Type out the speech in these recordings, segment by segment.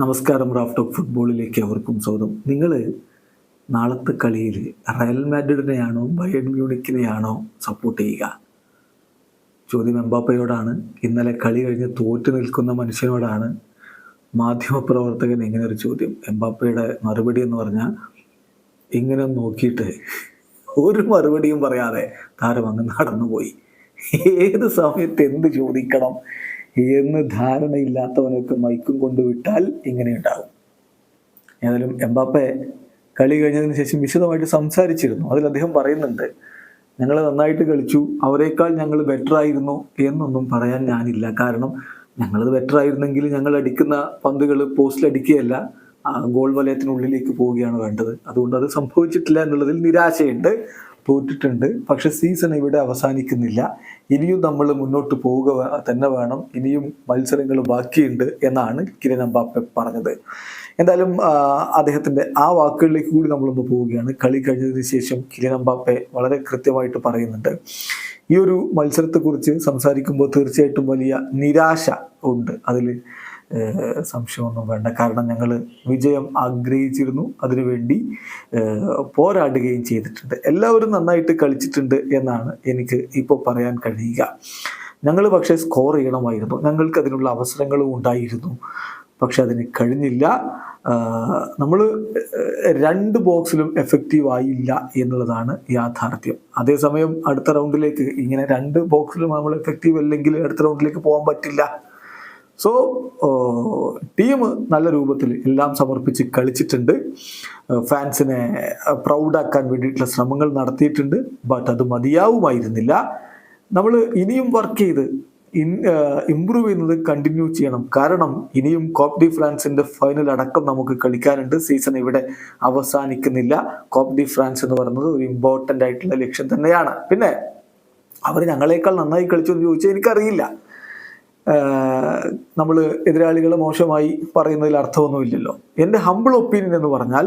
നമസ്കാരം raft of ഫുട്ബോളിലേക്ക് അവർക്കും സ്വാഗതം. നിങ്ങൾ നാളത്തെ കളിയിൽ റയൽ മാഡ്രിഡിനെയാണോ ബയൺ മ്യൂണിക്കിനെയാണോ സപ്പോർട്ട് ചെയ്യുക? ചോദ്യം എംബാപ്പയോടാണ്. ഇന്നലെ കളി കഴിഞ്ഞ് തോറ്റു നിൽക്കുന്ന മനുഷ്യനോടാണ് മാധ്യമപ്രവർത്തകൻ ഇങ്ങനൊരു ചോദ്യം. എംബാപ്പയുടെ മറുപടി എന്ന് പറഞ്ഞാൽ ഇങ്ങനെ നോക്കിയിട്ട് ഒരു മറുപടിയും പറയാതെ താരം അങ്ങ് നടന്നുപോയി. ഏത് സമയത്ത് എന്ത് ചോദിക്കണം? എന്ന് ധാരണയില്ലാത്തവനൊക്കെ മൈക്കും കൊണ്ടുവിട്ടാൽ ഇങ്ങനെ ഉണ്ടാകും ഏതായാലും എംബാപ്പെ കളി കഴിഞ്ഞതിന് ശേഷം വിശദമായിട്ട് സംസാരിച്ചിരുന്നു. അതിൽ അദ്ദേഹം പറയുന്നുണ്ട് ഞങ്ങൾ നന്നായിട്ട് കളിച്ചു അവരെക്കാൾ ഞങ്ങൾ ബെറ്റർ ആയിരുന്നു എന്നൊന്നും പറയാൻ ഞാനില്ല. കാരണം ഞങ്ങളത് ബെറ്റർ ആയിരുന്നെങ്കിൽ ഞങ്ങൾ അടിക്കുന്ന പന്തുകൾ പോസ്റ്റിൽ അടിക്കുകയല്ല ഗോൾ വലയത്തിനുള്ളിലേക്ക് പോവുകയാണ് വേണ്ടത്. അതുകൊണ്ട് അത് സംഭവിച്ചിട്ടില്ല എന്നുള്ളതിൽ നിരാശയുണ്ട്. തോറ്റിട്ടുണ്ട്. പക്ഷെ സീസൺ ഇവിടെ അവസാനിക്കുന്നില്ല. ഇനിയും നമ്മൾ മുന്നോട്ട് പോവുക തന്നെ വേണം. ഇനിയും മത്സരങ്ങൾ ബാക്കിയുണ്ട് എന്നാണ് കിരൺ അമ്പാപ്പെ പറഞ്ഞത്. എന്തായാലും അദ്ദേഹത്തിന്റെ ആ വാക്കുകളിലേക്ക് കൂടി നമ്മളൊന്ന് പോവുകയാണ്. കളി കഴിഞ്ഞതിന് ശേഷം കിരൺ അമ്പാപ്പെ വളരെ കൃത്യമായിട്ട് പറയുന്നുണ്ട്. ഈ ഒരു മത്സരത്തെക്കുറിച്ച് സംസാരിക്കുമ്പോൾ തീർച്ചയായിട്ടും വലിയ നിരാശ ഉണ്ട്. അതിൽ സംശയമൊന്നും വേണ്ട. കാരണം ഞങ്ങൾ വിജയം ആഗ്രഹിച്ചിരുന്നു. അതിനുവേണ്ടി പോരാടുകയും ചെയ്തിട്ടുണ്ട്. എല്ലാവരും നന്നായിട്ട് കളിച്ചിട്ടുണ്ട് എന്നാണ് എനിക്ക് ഇപ്പോൾ പറയാൻ കഴിയുക. ഞങ്ങൾ പക്ഷേ സ്കോർ ചെയ്യണമായിരുന്നു. ഞങ്ങൾക്ക് അതിനുള്ള അവസരങ്ങളും ഉണ്ടായിരുന്നു. പക്ഷെ അതിന് കഴിഞ്ഞില്ല. നമ്മൾ രണ്ട് ബോക്സിലും എഫക്റ്റീവ് ആയില്ല എന്നുള്ളതാണ് യാഥാർത്ഥ്യം. അതേസമയം അടുത്ത റൗണ്ടിലേക്ക് ഇങ്ങനെ രണ്ട് ബോക്സിലും നമ്മൾ എഫക്റ്റീവ് അല്ലെങ്കിൽ അടുത്ത റൗണ്ടിലേക്ക് പോകാൻ പറ്റില്ല. സോ ടീം നല്ല രൂപത്തിൽ എല്ലാം സമർപ്പിച്ച് കളിച്ചിട്ടുണ്ട്. ഫാൻസിനെ പ്രൗഡാക്കാൻ വേണ്ടിയിട്ടുള്ള ശ്രമങ്ങൾ നടത്തിയിട്ടുണ്ട്. ബട്ട് അത് മതിയാവുമായിരുന്നില്ല. നമ്മൾ ഇനിയും വർക്ക് ചെയ്ത് ഇമ്പ്രൂവ് ചെയ്യുന്നത് കണ്ടിന്യൂ ചെയ്യണം. കാരണം ഇനിയും കോപ്പ് ഡി ഫ്രാൻസിന്റെ ഫൈനൽ അടക്കം നമുക്ക് കളിക്കാനുണ്ട്. സീസൺ ഇവിടെ അവസാനിക്കുന്നില്ല. കോപ്പ് ഡി ഫ്രാൻസ് എന്ന് പറയുന്നത് ഒരു ഇമ്പോർട്ടന്റ് ആയിട്ടുള്ള ലക്ഷ്യം തന്നെയാണ്. പിന്നെ അവർ ഞങ്ങളെക്കാൾ നന്നായി കളിച്ചു എന്ന് ചോദിച്ചാൽ എനിക്കറിയില്ല. നമ്മൾ എതിരാളികളെ മോശമായി പറയുന്നതിൽ അർത്ഥമൊന്നുമില്ലല്ലോ. എന്റെ ഹമ്പിൾ ഒപ്പീനിയൻ എന്ന് പറഞ്ഞാൽ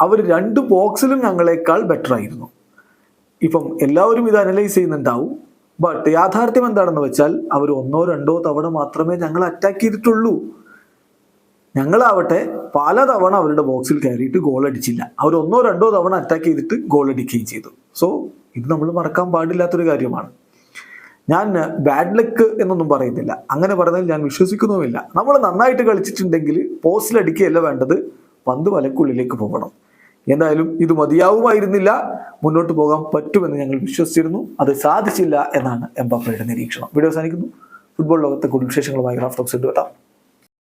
അവർ രണ്ട് ബോക്സിലും ഞങ്ങളെക്കാൾ ബെറ്റർ ആയിരുന്നു. ഇപ്പം എല്ലാവരും ഇത് അനലൈസ് ചെയ്യുന്നുണ്ടാവും. ബട്ട് യാഥാർത്ഥ്യം എന്താണെന്ന് വെച്ചാൽ അവർ ഒന്നോ രണ്ടോ തവണ മാത്രമേ ഞങ്ങൾ അറ്റാക്ക് ചെയ്തിട്ടുള്ളൂ. ഞങ്ങളാവട്ടെ പല തവണ അവരുടെ ബോക്സിൽ കയറിയിട്ട് ഗോൾ അടിച്ചില്ല. അവർ ഒന്നോ രണ്ടോ തവണ അറ്റാക്ക് ചെയ്തിട്ട് ഗോൾ അടിക്കുകയും ചെയ്തു. സോ ഇത് നമ്മൾ മറക്കാൻ പാടില്ലാത്തൊരു കാര്യമാണ്. ഞാൻ ബാഡ് ലക്ക് എന്നൊന്നും പറയുന്നില്ല. അങ്ങനെ പറഞ്ഞാൽ ഞാൻ വിശ്വസിക്കുന്നുമില്ല. നമ്മൾ നന്നായിട്ട് കളിച്ചിട്ടുണ്ടെങ്കിൽ പോസ്റ്റിൽ അടിക്കുകയല്ല വേണ്ടത്. പന്ത് വലക്കുള്ളിലേക്ക് പോകണം. എന്തായാലും ഇത് മതിയാവുമായിരുന്നില്ല. മുന്നോട്ട് പോകാൻ പറ്റുമെന്ന് ഞങ്ങൾ വിശ്വസിച്ചിരുന്നു. അത് സാധിച്ചില്ല എന്നാണ് എംബാപ്പയുടെ നിരീക്ഷണം. വീഡിയോ അവസാനിക്കുന്നു. ഫുട്ബോൾ ലോകത്തെ കൂടുതൽ വിശേഷങ്ങളുമായി റാഫ്റ്റോക്സ് എത്താം.